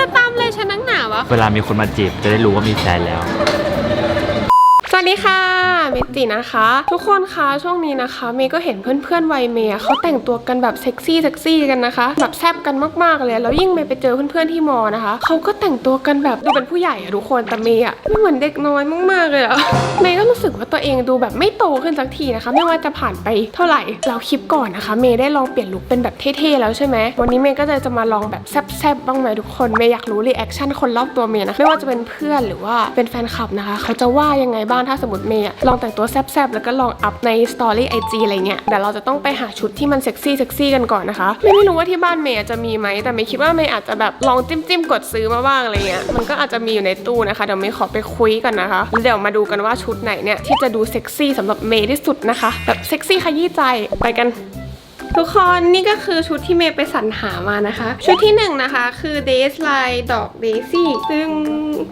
จะตามเลยฉันนักหนาวะ เวลามีคนมาจีบจะได้รู้ว่ามีแฟนแล้ว ดีค่ะเมจินะคะ ทุกคนคะช่วงนี้นะคะ เมย์ก็เห็นเพื่อนๆวัยเมย์เขาแต่งตัวกันแบบเซ็กซี่เซ็กซี่กันนะคะ แบบแซบกันมากๆเลยแล้วยิ่งเมย์ไปเจอเพื่อนๆที่มอนะคะเขาก็แต่งตัวกันแบบดูเป็นผู้ใหญ่อะทุกคนแต่เมย์อะไม่เหมือนเด็กน้อยมากๆเลยอะเมย์ก็รู้สึกว่าตัวเองดูแบบไม่โตขึ้นสักทีนะคะ ไม่ว่าจะผ่านไปเท่าไหร่แล้วคลิปก่อนนะคะ เมย์ได้ลองเปลี่ยนลุคเป็นแบบเท่ๆแล้วใช่ไหมวันนี้เมย์ก็เลยจะมาลองแบบแซบๆบ้างไหมทุกคนเมย์อยากรู้รีแอคชั่นคนรอบตัวเมย์นะไม่ว่าจะเป็นเพื่อนหรือว่าเป็นแฟนคลับนะคะเขาจะว่ายังไงบ้างถ้าสมมติเมย์อะลองแต่งตัวแซบๆแล้วก็ลองอัพในสตอรี่ไอจีอะไรเงี้ยแต่เราจะต้องไปหาชุดที่มันเซ็กซี่เซ็กซี่กันก่อนนะคะไมไม่รู้ว่าที่บ้านเมย์อะจะมีไหมแต่เมย์คิดว่าเมย์อาจจะแบบลองจิ้มจิ้มกดซื้อมาบ้างอะไรเงี้ยมันก็อาจจะมีอยู่ในตู้นะคะเดี๋ยวเมย์ขอไปคุยกันนะคะแล้วเดี๋ยวมาดูกันว่าชุดไหนเนี่ยที่จะดูเซ็กซี่สำหรับเมย์ที่สุดนะคะแบบเซ็กซี่ขยี้ใจไปกัน ทุกคนนี่ก็คือชุดที่เมย์ไปสรรหามานะคะ ชุดที่หนึ่งนะคะคือ Days Line ดอก Daisy ซึ่ง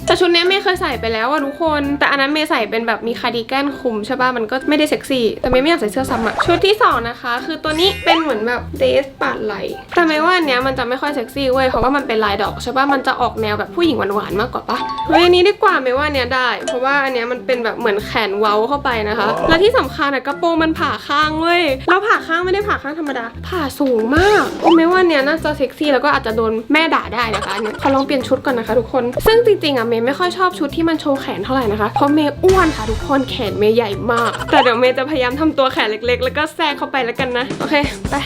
แต่ชุดนี้เมย์เคยใส่ไปแล้วอะทุกคน แต่อันนั้นเมย์ใส่เป็นแบบมีคาร์ดิแกนคลุมใช่ป่ะมันก็ไม่ได้เซ็กซี่ แต่เมย์ไม่อยากใส่เสื้อซ้ำอะชุดที่สองนะคะ คือตัวนี้เป็นเหมือนแบบ Days ปาดไหลแต่เมย์ว่าอันเนี้ยมันจะไม่ค่อยเซ็กซี่เว้ยเพราะว่ามันเป็นลายดอกใช่ป่ะมันจะออกแนวแบบผู้หญิงหวานๆมากกว่าปะเฮ้ยอันนี้ดีกว่าเมย์ว่าเนี้ยได้ เพราะว่าอันเนี้ยมันเป็นแบบเหมือนแขนเว้าเข้าไปนะคะ และที่สำคัญอะกระโปรงมันผ่าข้างเว้ยแล้วผ่าข้างไม่ได้ผ่าข้างธรรมดา ผ่าสูงมากโอ้ไม่ว่าเนี่ยน่าจะเซ็กซี่แล้วก็อาจจะโดนแม่ด่าได้นะคะเนี่ยขอลองเปลี่ยนชุดก่อนนะคะทุกคน ซึ่งจริงๆอะเมย์ไม่ค่อยชอบชุดที่มันโชว์แขนเท่าไหร่นะคะเพราะเมย์อ้วนค่ะทุกคนแขนเมย์ใหญ่มาก แต่เดี๋ยวเมย์จะพยายามทำตัวแขนเล็ก ๆ แล้วก็แทรกเข้าไปแล้วกันนะโอเคไป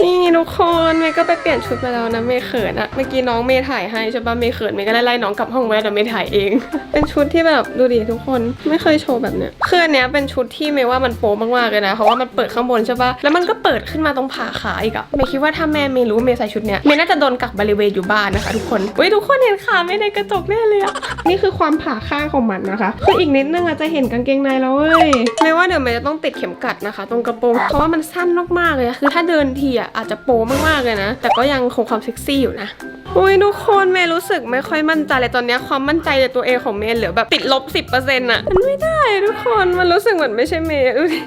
นี่ทุกคนเมย์ก็ไปเปลี่ยนชุดมาแล้วนะเมย์เขินอะเมื่อกี้น้องเมย์ถ่ายให้ใช่ปะเมย์เขินเมย์ก็ได้ไล่น้องกลับห้องไว้แต่เมย์ถ่ายเอง เป็นชุดที่แบบดูดิทุกคนไม่เคยโชว์แบบเนี้ยคืออันเนี้ยเป็นชุดที่เมย์ว่ามันโป๊มากๆเลยนะเพราะว่ามันเปิดข้างบนใช่ปะแล้วมันก็เปิดขึ้นมาตรงผ่าขาอีกอะเมย์คิดว่าถ้าแม่เมย์รู้ว่าเมย์ใส่ชุดเนี้ยเมย์น่าจะโดนกักบริเวณอยู่บ้านนะคะ ทุกคนเฮ้ยทุกคนเห็นขาไม่ในกระจกแน่เลยอะนี่คือความผ่าข้างของมันนะคะคืออีกนิดนึงอะจะเห็นกางเกงในแล้วเว้ยเมย์ว่าเดี๋ยวเมย์จะต้องติดเข็มกัดนะคะ ตรงกระโปรงเพราะว่ามันสั้นมากๆเลยอะคือถ้าเดินทีอะอาจจะโปมากๆเลยนะ แต่ก็ยังคงความเซ็กซี่อยู่นะอุ้ยทุกคนเมย์รู้สึกไม่ค่อยมั่นใจเลยตอนนี้ความมั่นใจในตัวเองของเมย์เหลือแบบติดลบ10%อะมันไม่ได้ทุกคนมันรู้สึกเหมือนไม่ใช่เมย์ดูดิ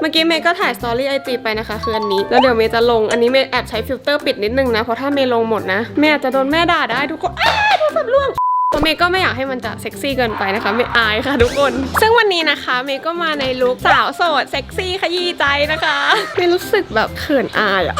เมื่อกี้เมย์ก็ถ่ายสตอรี่ไอจีไปนะคะคืออันนี้ แล้วเดี๋ยวเมย์จะลงอันนี้เมย์แอบใช้ฟิลเตอร์ปิดนิดนึงนะ เพราะถ้าเมย์ลงหมดนะ เมย์อาจจะโดนแม่ด่าได้ทุกคนอ้าโทรศัพท์ล่วง เมย์ก็ไม่อยากให้มันจะเซ็กซี่เกินไปนะคะไม่อายค่ะทุกคน ซึ่งวันนี้นะคะเมย์ก็มาในลุคสาวโสดเซ็กซี่ขยี้ใจนะคะเมย์รู้สึกแบบเขินอายอะ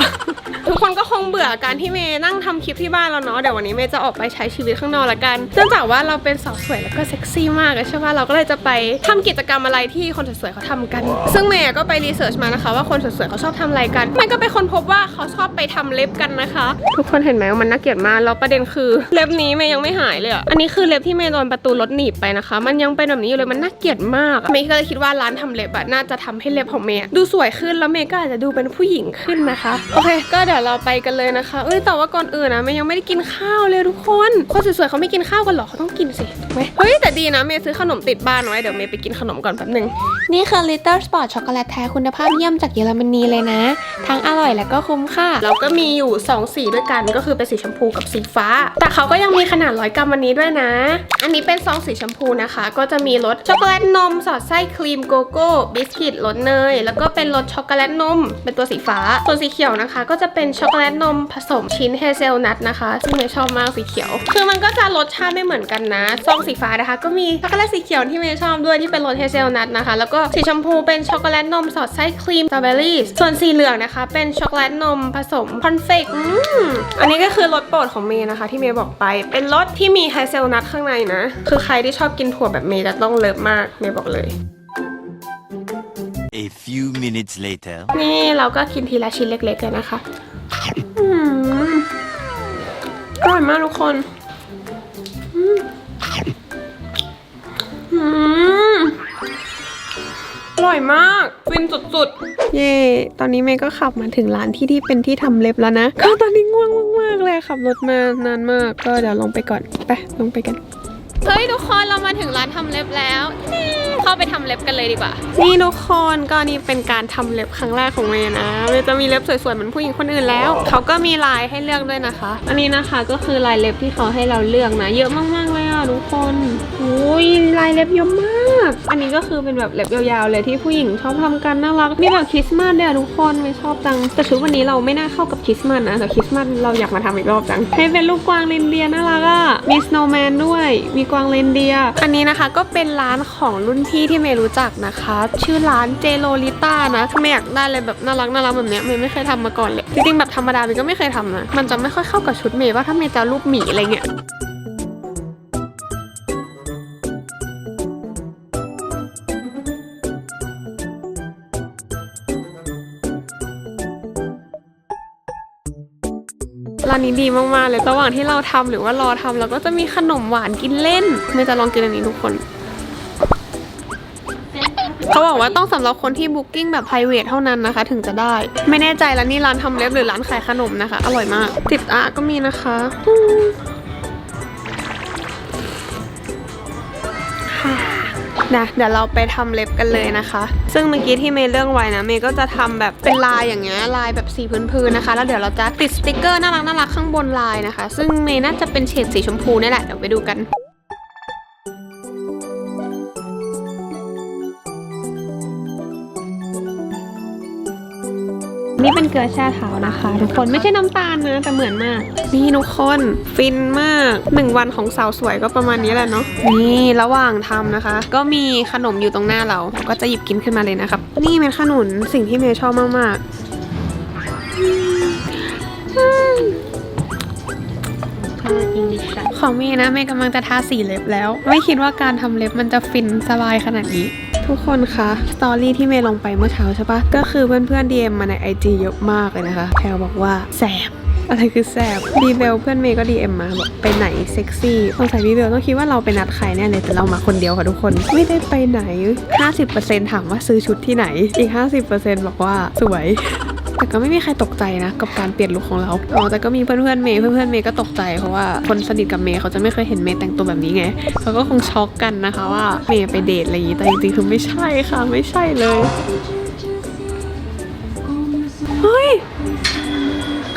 ทุกคนก็คงเบื่อการที่เมย์นั่งทำคลิปที่บ้านแล้วเนาะเดี๋ยววันนี้เมย์จะออกไปใช้ชีวิตข้างนอกละกันเนื่องจากว่าเราเป็นสาวสวยแล้วก็เซ็กซี่มากเลยใช่ไหมเราก็เลยจะไปทำกิจกรรมอะไรที่คนสวยๆเขาทำกัน ซึ่งเมย์ก็ไปรีเสิร์ชมานะคะ ว่าคนสวยๆเขาชอบทำอะไรกันเมย์ก็ไปค้นพบว่าเขาชอบไปทำเล็บกันนะคะ ทุกคนเห็นไหมว่ามันน่าเกลียดมากแล้วประเด็นคือเล็บนี้เมย์ยังไม่หายเลยอะอันนี้คือเล็บที่เมย์โดนประตูรถหนีบไปนะคะ มันยังเป็นแบบนี้อยู่เลยมันน่าเกลียดมากอะเมย์ก็เลยคิดว่าร้านทำเล็บอะน่าจะทำให้เล็บของเมย์อะดูสวยขึ้นแล้วเมย์ก็อาจจะดูเป็นผู้หญิงขึ้นนะคะโอเค ก็เดี๋ยวเราไปกันเลยนะคะเอ้ยแต่ว่าก่อนอื่นนะเมย์ยังไม่ได้กินข้าวเลยทุกคนคนสวยๆเขาไม่กินข้าวกันเหรอเขาต้องกินสิถูกไหมเฮ้ยแต่ดีนะเมย์ซื้อขนมติดบ้านไว้เดี๋ยวเมย์ไปกินขนมก่อนแป๊บนึงนี่คือ Little Spot ช็อกโกแลตแท้คุณภาพเยี่ยมจากเยอรมนีเลยนะ ทั้งอร่อยและก็คุ้มค่าเราก็มีอยู่ 2 สีด้วยกันก็คือเป็นสีชมพูกับสีฟ้า แต่เขาก็ยังมีขนาดร้อยกรัมวันนี้ด้วยนะ อันนี้เป็นซองสีชมพูนะคะ ก็จะมีรสช็อกโกแลตนม สอดไส้ครีมโกโก้บิสกิตรสเนย แล้วก็เป็นรสช็อกโกแลตนม เป็นตัวสีฟ้า ส่วนสีเขียวนะคะ ก็จะเป็นช็อกโกแลตนมผสมชิ้นเฮเซลนัทนะคะซึ่งเมย์ชอบมากสีเขียว คือมันก็จะรสชาติไม่เหมือนกันนะ ซองสีฟ้านะคะ ก็มีช็อกโกแลตสีเขียวที่เมย์ชอบด้วยที่เป็นรสเฮเซลนัทนะคะ แล้วก็สีชมพูเป็นช็อกโกแลตนมสอดไส้ครีมสตรอเบอรี่ ส่วนสีเหลืองนะคะ เป็นช็อกโกแลตนมผสมคอนเฟกต์อันนี้ก็คือรสโปรดของเมย์นะคะ ที่เมย์บอกไป เป็นรสที่มีเฮเซลนัทข้างในนะ คือใครที่ชอบกินถั่วแบบเมย์จะต้องเลิฟมากเมย์บอกเลย A few minutes later. นี่เราก็กินทีละชิ้นเล็กๆเลยนะคะอืมอร่อยมากทุกคนอืมอืมอร่อยมากฟินสุดๆ เย่ตอนนี้เมย์ก็ขับมาถึงร้านที่ที่เป็นที่ทำเล็บแล้วนะ ก็ตอนนี้ง่วงมากๆเลยขับรถมานานมาก ก็เดี๋ยวลงไปก่อน ไปลงไปกัน เฮ้ยทุกคนเรามาถึงร้านทำเล็บแล้วนี่เข้าไปทำเล็บกันเลยดีกว่า นี่ทุกคนก็นี่เป็นการทำเล็บครั้งแรกของเมย์นะเมย์จะมีเล็บสวยๆเหมือนผู้หญิงคนอื่นแล้ว เขาก็มีลายให้เลือกด้วยนะคะ อันนี้นะคะก็คือลายเล็บที่เขาให้เราเลือกนะ เยอะมากๆเลยอะทุกคนโอ้ยลายเล็บเยอะมาก อันนี้ก็คือเป็นแบบเล็บยาวๆเลยที่ผู้หญิงชอบทำกันน่ารักมีแบบคริสต์มาสด้วยอะทุกคนไม่ชอบจังแต่ชุดวันนี้เราไม่น่าเข้ากับคริสต์มาสนะแต่คริสต์มาสเราอยากมาทำอีกรอบจังให้เป็นลูกกวางเรนเดียร์น่ารักอะมีสโนว์แมนด้วย มีกวางเรนเดียร์อันนี้นะคะก็เป็นร้านของรุ่นพี่ที่เมย์รู้จักนะคะ ชื่อร้านเจโ o ลิต้านะเมย์อยากได้เลยแบบน่ารักน่ารักแบบเนี้ยเมย์ไม่เคยทำมาก่อนเลย จริงๆแบบธรรมดาเมย์ก็ไม่เคยทำนะ มันจะไม่ค่อยเข้ากับชุดเมย์ว่าถ้าเมย์จะรูปหมีอะไรเงี้ยร้านนี้ดีมากๆเลย ระหว่างที่เราทำหรือว่ารอทำเราก็จะมีขนมหวานกินเล่นไม่จะลองกินอันนี้ทุกคน เขาบอกว่าต้องสำหรับคนที่บุ๊กิ้งแบบ p r i v a t เท่านั้นนะคะ ถึงจะได้ ไม่แน่ใจแล้วนี่ร้านทำเล็บหรือร้านขายขนมนะคะ อร่อยมาก ติดอะก็มีนะคะนะเดี๋ยวเราไปทำเล็บกันเลยนะคะ ซึ่งเมื่อกี้ที่เมย์เลือกไว้นะเมย์ก็จะทำแบบเป็นลายอย่างเงี้ยลายแบบสีพื้นๆนะคะ แล้วเดี๋ยวเราจะติดสติกเกอร์น่ารักน่ารักข้างบนลายนะคะ ซึ่งเมย์น่าจะเป็นเฉดสีชมพูนี่แหละเดี๋ยวไปดูกัน นี่เป็นเกลือแช่เท้านะคะทุกคนไม่ใช่น้ำตาลนะแต่เหมือนมาก นี่ทุกคนฟินมากหนึ่งวันของสาวสวยก็ประมาณนี้แหละเนาะนี่ระหว่างทำนะคะ ก็มีขนมอยู่ตรงหน้าเราเราก็จะหยิบกินขึ้นมาเลยนะครับ นี่เป็นขนุนสิ่งที่เมย์ชอบมากๆของเมย์นะเมย์กำลังจะทาสีเล็บแล้ว ไม่คิดว่าการทำเล็บมันจะฟินสบายขนาดนี้ ทุกคนคะสตอรี่ที่เมย์ลงไปเมื่อเช้าใช่ปะก็คือเพื่อนๆ DM มาใน IG เยอะมากเลยนะคะแพลบอกว่าแสบอะไรคือแสบบีเบลเพื่อนเมย์ก็ DM มาบอกไปไหนเซ็กซี่สงสัยบีเบลต้องคิดว่าเราไปนัดใครแน่เลยแต่เรามาคนเดียวค่ะทุกคน ไม่ได้ไปไหน 50%ถามว่าซื้อชุดที่ไหนอีก 50%บอกว่าสวย แต่ก็ไม่มีใครตกใจนะ กับการเปลี่ยนลุคของเราอ๋อแต่ก็มีเพื่อนเพื่อนๆเมย์เพื่อนเพื่อนๆเมย์ก็ตกใจเพราะว่าคนสนิทกับเมย์เขาจะไม่เคยเห็นเมย์แต่งตัวแบบนี้ไงเขาก็คงช็อกกันนะคะว่าเมย์ไปเดทอะไรอย่างนี้แต่จริงๆคือไม่ใช่ค่ะไม่ใช่เลยเฮ้ย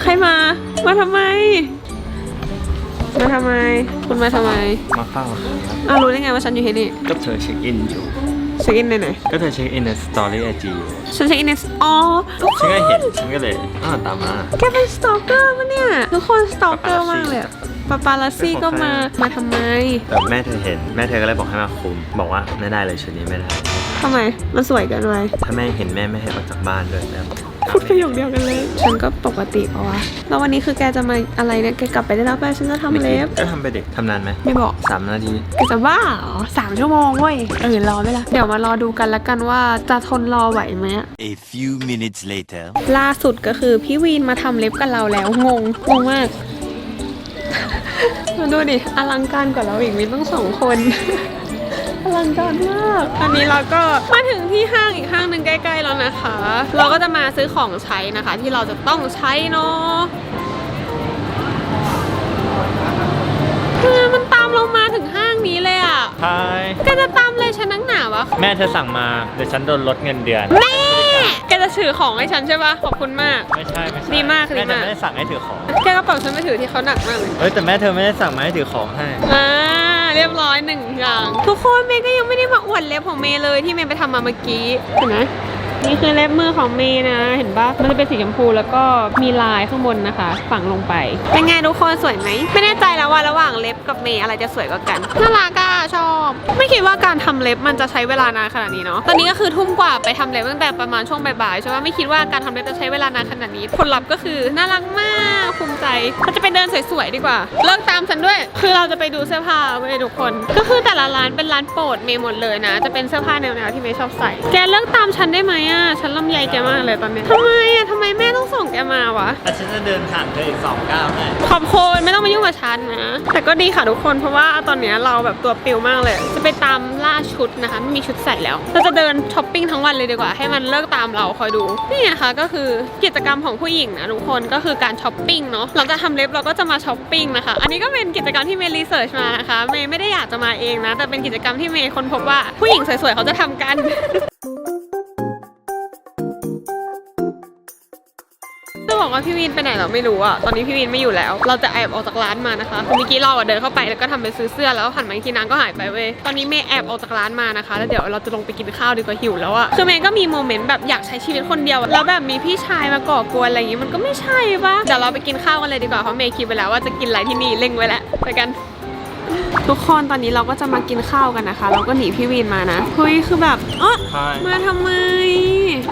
ใครมา มาทำไม มาทำไม คุณมาทำไมมาเฝ้าครับอ้าวรู้ได้ไงว่าฉันอยู่ที่นี่ก็เธอเช็คอินอยู่ เช็คอินในไหนก็เธอเช็คอินในสตอรี่ไอจีอยู่ฉันเช็คอินในอ๋อทุกคฉันก็นเห็นฉันก็เลยอ้าวตามมา แกเป็นสตอกเกอร์ปะเนี่ย ทุกคนสตอกเกอร์มากเลยอะปาปาลัสซี่ก็มา มาทำไมแต่แม่เธอเห็นแม่เธอก็เลยบอกให้มาคุม บอกว่าไม่ได้เลยชุดนี้ไม่ได้ ทำไม มันสวยเกินไปถ้าแม่เห็นแม่ไม่ให้ออกจากบ้านด้วยแม่บอก พูดประโยคเดียวกันเลย ฉันก็ปกติปะวะแล้ววันนี้คือแกจะมาอะไรเนี่ยแกกลับไปได้แล้วไปฉันจะทำเล็บ ก็ทำไปเด็กทำนานไหมไม่บอกสามนาทีแกจะบ้าเหรอสามชั่วโมงเว้ยเออรอไหมล่ะเดี๋ยวมารอดูกันละกันว่าจะทนรอไหวไหมอะ A few minutes later. ล่าสุดก็คือพี่วีนมาทำเล็บกับเราแล้วงงงงมากมาดูดิอลังการกว่าเราอีกมีต้องสองคน อลังการมากอันนี้เราก็มาถึงที่ห้างอีกห้างหนึ่งใกล้ๆแล้วนะคะ เราก็จะมาซื้อของใช้นะคะ ที่เราจะต้องใช้เนาะเออมันตามเรามาถึงห้างนี้เลยอะใช่แกจะตามเลยฉันนักหนาวะแม่เธอสั่งมาเดี๋ยวฉันโดนลดเงินเดือน แม่แกจะถือของให้ฉันใช่ปะขอบคุณมาก ไม่ใช่ไม่ใช่ดีมากแม่ดีเธมากอไม่ได้สั่งให้ถือของแกกระเป๋าฉันไปถือที่เขาหนักมากเลยเฮ้ยแต่แม่เธอไม่ได้สั่งมาให้ถือของให้ อ่า เรียบร้อยหนึ่งอย่าง ทุกคนเมย์ก็ยังไม่ได้มาอวดเล็บของเมย์เลยที่เมย์ไปทำมาเมื่อกี้เห็นไหม นี่คือเล็บมือของเมย์นะ เห็นปะมันจะเป็นสีชมพูแล้วก็มีลายข้างบนนะคะ ฝังลงไป เป็นไงทุกคนสวยไหม ไม่แน่ใจแล้วว่าระหว่างเล็บกับเมย์อะไรจะสวยกว่ากัน น่ารักอะชอบ ไม่คิดว่าการทำเล็บมันจะใช้เวลานานขนาดนี้เนาะ ตอนนี้ก็คือทุ่มกว่าไปทำเล็บตั้งแต่ประมาณช่วงบ่ายๆใช่ปะไม่คิดว่าการทำเล็บจะใช้เวลานานขนาดนี้ ผลลัพธ์ก็คือน่ารักมากภูมิใจเราจะไปเดินสวยๆดีกว่า เลิกตามฉันด้วย คือเราจะไปดูเสื้อผ้าเว้ยทุกคน ก็คือแต่ละร้านเป็นร้านโปรดเมย์หมดเลยนะ จะเป็นเสื้อผ้าแนวๆที่เมย์ชอบใส่ แกเลิกตามฉันได้ไหมอะฉันลำใยแกมากเลยตอนเนี้ยทำไมอะทำไมแม่ม่ต้องส่งแกมาวะ แต่ฉันจะเดินผ่านเธออีกสองก้าวให้ขอบคุณไม่ต้องมายุ่งกับฉันนะ แต่ก็ดีค่ะทุกคนเพราะว่าตอนเนี้ยเราแบบตัวปิวมากเลย จะไปตามล่าชุดนะคะไม่มีชุดใส่แล้ว เราจะเดินช้อปปิ้งทั้งวันเลยดีกว่า ให้มันเลิกตามเราคอยดู นี่นะคะก็คือกิจกรรมของผู้หญิงนะทุกคนก็คือการช้อปปิ้งเนาะเราจะทำเล็บเราก็จะมาช้อปปิ้งนะคะ อันนี้ก็เป็นกิจกรรมที่เมย์รีเสิร์ชมานะคะเมย์ไม่ได้อยากจะมาเองนะแต่เป็นกิจกรรมที่เมย์ค้นพบว่าผู้หญิงสวยๆเขาจะทำกัน บอกว่าพี่วินไปไหนเราไม่รู้อะตอนนี้พี่วินไม่อยู่แล้ว เราจะแอบออกจากร้านมานะคะเมื่อกี้เราอะเดินเข้าไปแล้วก็ทำเป็นซื้อเสื้อแล้วหันมาอีกทีนางก็หายไปเว้ยตอนนี้เมย์แอบออกจากร้านมานะคะ แล้วเดี๋ยวเราจะลงไปกินข้าวดีกว่าหิวแล้วอะคือเมย์ก็มีโมเมนต์แบบอยากใช้ชีวิตคนเดียวแล้วแบบมีพี่ชายมาก่อกวนอะไรอย่างงี้มันก็ไม่ใช่ปะเดี๋ยวเราไปกินข้าวกันเลยดีกว่าเพราะเมย์คิดไปแล้วว่าจะกินอะไรที่นี่เล็งไว้แล้วไปกัน ทุกคนตอนนี้เราก็จะมากินข้าวกันนะคะ เราก็หนีพี่วินมานะเฮ้ยคือแบบเออใช่ มาทำไม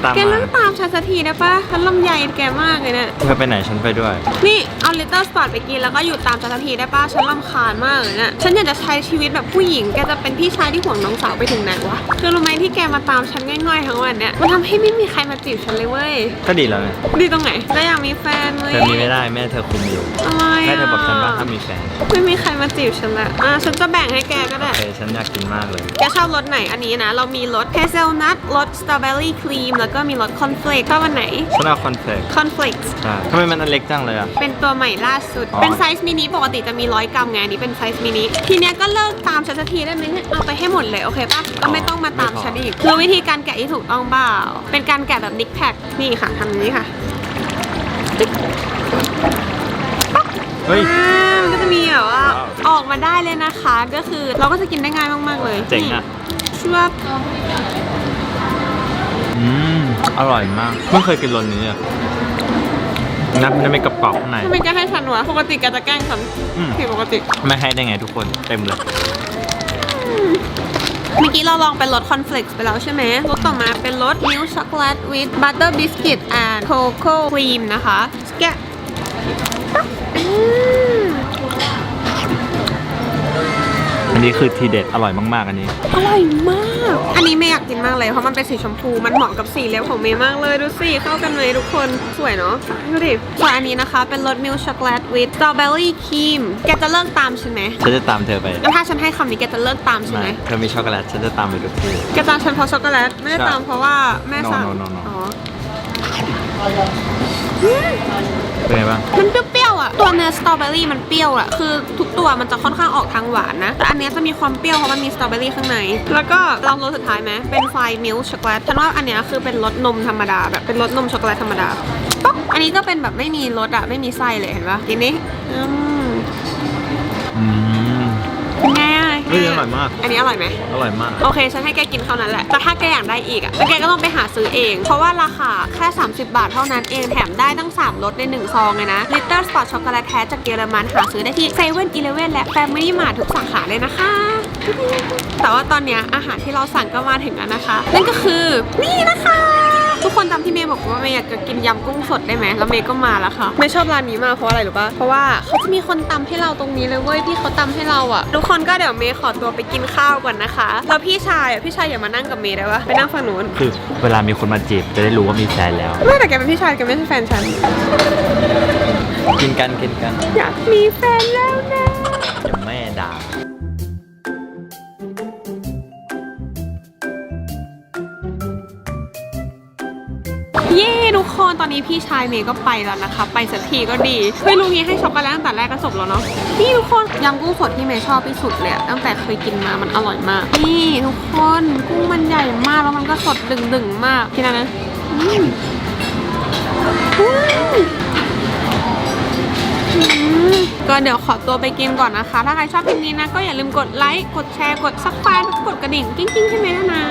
ตามมา แกเลิกตามฉันสักทีได้ปะฉันลำใหญ่แกมากเลยเนี่ย เธอไปไหนฉันไปด้วย นี่เอาลิตเติ้ลสปอร์ตไปกินแล้วก็หยุดตามฉันสักทีได้ปะฉันลำคาญมากเลยเนี่ยฉันอยากจะใช้ชีวิตแบบผู้หญิงแกจะเป็นพี่ชายที่ห่วงน้องสาวไปถึงไหนวะคือรู้ไหมที่แกมาตามฉันง่อยๆทั้งวันเนี่ยมันทำให้ไม่มีใครมาจีบฉันเลยเว้ยก็ดีแล้วไงดีตรงไหนก็อยากมีแฟนเว้ยเธอมีไม่ได้แม่เธอคุมอยู่ อะไระแม่เธอบอกฉันว่าถ้ามมีแฟนไม่มีใครมาจีบฉันละอะฉันจะแบ่งให้แกก็ได้ เออฉันอยากกินมากเลย แกชอบรสไหนอันนี้นะ เรามีรสเ a เซลนัทรสสตรอเบอรี่ครีมแล้วก็มีรสคอนเฟลกชอบวันไหนฉันเอาคอนเฟกคอนเฟลกใช่ทำไมมันอันเล็กจังเลยอะ เป็นตัวใหม่ล่าสุด อ๋อ เป็นไซส์มินิปกติจะมีร้อยกรัมไงอันนี้เป็นไซส์มินิทีเนี้ยก็เลิกตามฉันสักทีได้ไหมเนี่ยเอาไปให้หมดเลยโอเคปะก็ไม่ต้องมาตามฉันอีกรู้วิธีการแกะที่ถูกต้องเปล่าเป็นการแกะแบบนิกแพคนี่ค่ะทำอย่างนี้ค่ะ เฮ้ย อ่ามันก็จะมีแบบว่าว้าวออกมาได้เลยนะคะ ก็คือเราก็จะกินได้ง่ายมาก ๆ เลยเจ๋งอะ นี่ชวบอืม อร่อยมากเพิ่งเคยกินรสนี้อะนับมันไม่กระป๋องข้างใน ทำไมแกให้ฉันวะปกติแกจะแกล้งฉันอืม ผิดปกติ ไม่ให้ได้ไงทุกคนเต็มเลย เมื่อกี้เราลองเป็นรสคอนเฟลกซ์ไปแล้วใช่ไหมรสต่อมาเป็นรสมิลช็อกโกแลตวิดบัตเตอร์บิสกิตแอนด์โคโค่ครีมนะคะ แกะ อืมอันนี้คือทีเด็ดอร่อยมากๆ อันนี้ อร่อยมาก อันนี้ไม่อยากกินมากเลยเพราะมันเป็นสีชมพู มันเหมาะกับสีเล็บของเมย์มากเลยดูสิเข้ากันไหมทุกคน สวยเนาะ ดูดิส่วนอันนี้นะคะ เป็นรสมิลช็อกโกแลตวิดสตรอเบอรี่ครีม แกจะเลิกตามฉันไหมฉันจะตามเธอไปงั้นถ้าฉันให้คำนี้แกจะเลิกตามฉันไหมไม่เธอมีช็อกโกแลต ฉันจะตามไปทุกที่แกตามฉันเพราะช็อกโกแลต ไม่ได้ใช่ตามเพราะว่าแม่สั่ง No, no, no, no. อ๋อเป็นไงบ้าง มันเปรี้ยวๆ อะ ตัวเนื้อสตรอเบอรี่มันเปรี้ยวอะ คือทุกตัวมันจะค่อนข้างออกทางหวานนะ แต่อันเนี้ยจะมีความเปรี้ยวเพราะมันมีสตรอเบอรี่ข้างใน แล้วก็ลองรสสุดท้ายไหม เป็นไฟมิลช็อกโกแลตฉันว่าอันเนี้ยคือเป็นรสนมธรรมดาแบบเป็นรสนมช็อกโกแลตธรรมดาป๊อกอันนี้ก็เป็นแบบไม่มีรสอะ ไม่มีไส้เลยเห็นปะกินนี้ ฮ้ยอร่อยมาก อันนี้อร่อยไหมอร่อยมาก โอเค ฉันให้แกกินเท่านั้นแหละแต่ถ้าแกอยากได้อีกอะแล้วแกก็ต้องไปหาซื้อเอง เพราะว่าราคาแค่ 30 บาทเท่านั้นเองแถมได้ตั้ง3รสใน 1 ซองเลยนะ Litter Spot ช็อกโกแลตแท้จากเยอรมันหาซื้อได้ที่เซเว่นอีเลเว่นและ Family Mart ทุกสาขาเลยนะคะ แต่ว่าตอนเนี้ยอาหารที่เราสั่งก็มาถึงแล้วนะคะ นั่นก็คือนี่นะคะ ทุกคนจำที่เมย์บอกว่าเมย์อยากจะกินยำกุ้งสดได้ไหมแล้วเมย์ก็มาแล้วค่ะเมย์ชอบร้านนี้มากเพราะอะไรรู้ปะเพราะว่าเขาจะมีคนตำให้เราตรงนี้เลยเว้ยพี่เขาตำให้เราอะทุกคนก็เดี๋ยวเมย์ขอตัวไปกินข้าวก่อนนะคะแล้วพี่ชายอะพี่ชายอย่ามานั่งกับเมย์ได้ปะไปนั่งฝั่งนู้นคือเวลามีคนมาจีบจะได้รู้ว่ามีแฟนแล้ว ไม่แต่แกเป็นพี่ชายแกไม่ใช่แฟนฉันกินกันกินกัน อยากมีแฟนแล้วนะเดี๋ยวแม่ด่า กคนตอนนี้พี่ชายเมย์ก็ไปแล้วนะคะ ไปสักทีก็ดีเฮ้ยลุงนี้ให้ช็อกโกแลตตั้งแต่แรกก็จบแล้วเนาะนี่ทุกคนยำกุ้งสดที่เมย์ชอบที่สุดเลยตั้งแต่เคยกินมามันอร่อยมาก นี่ทุกคนกุ้งมันใหญ่มากแล้วมันก็สดดึงๆมากกินอะนะอือก็เดี๋ยวขอตัวไปกินก่อนนะคะ ถ้าใครชอบคลิปนี้นะ ก็อย่าลืมกดไลค์ กดแชร์ กดซับสไครต์กดกระดิ่ง กิ้งๆให้เมย์ด้วยนะ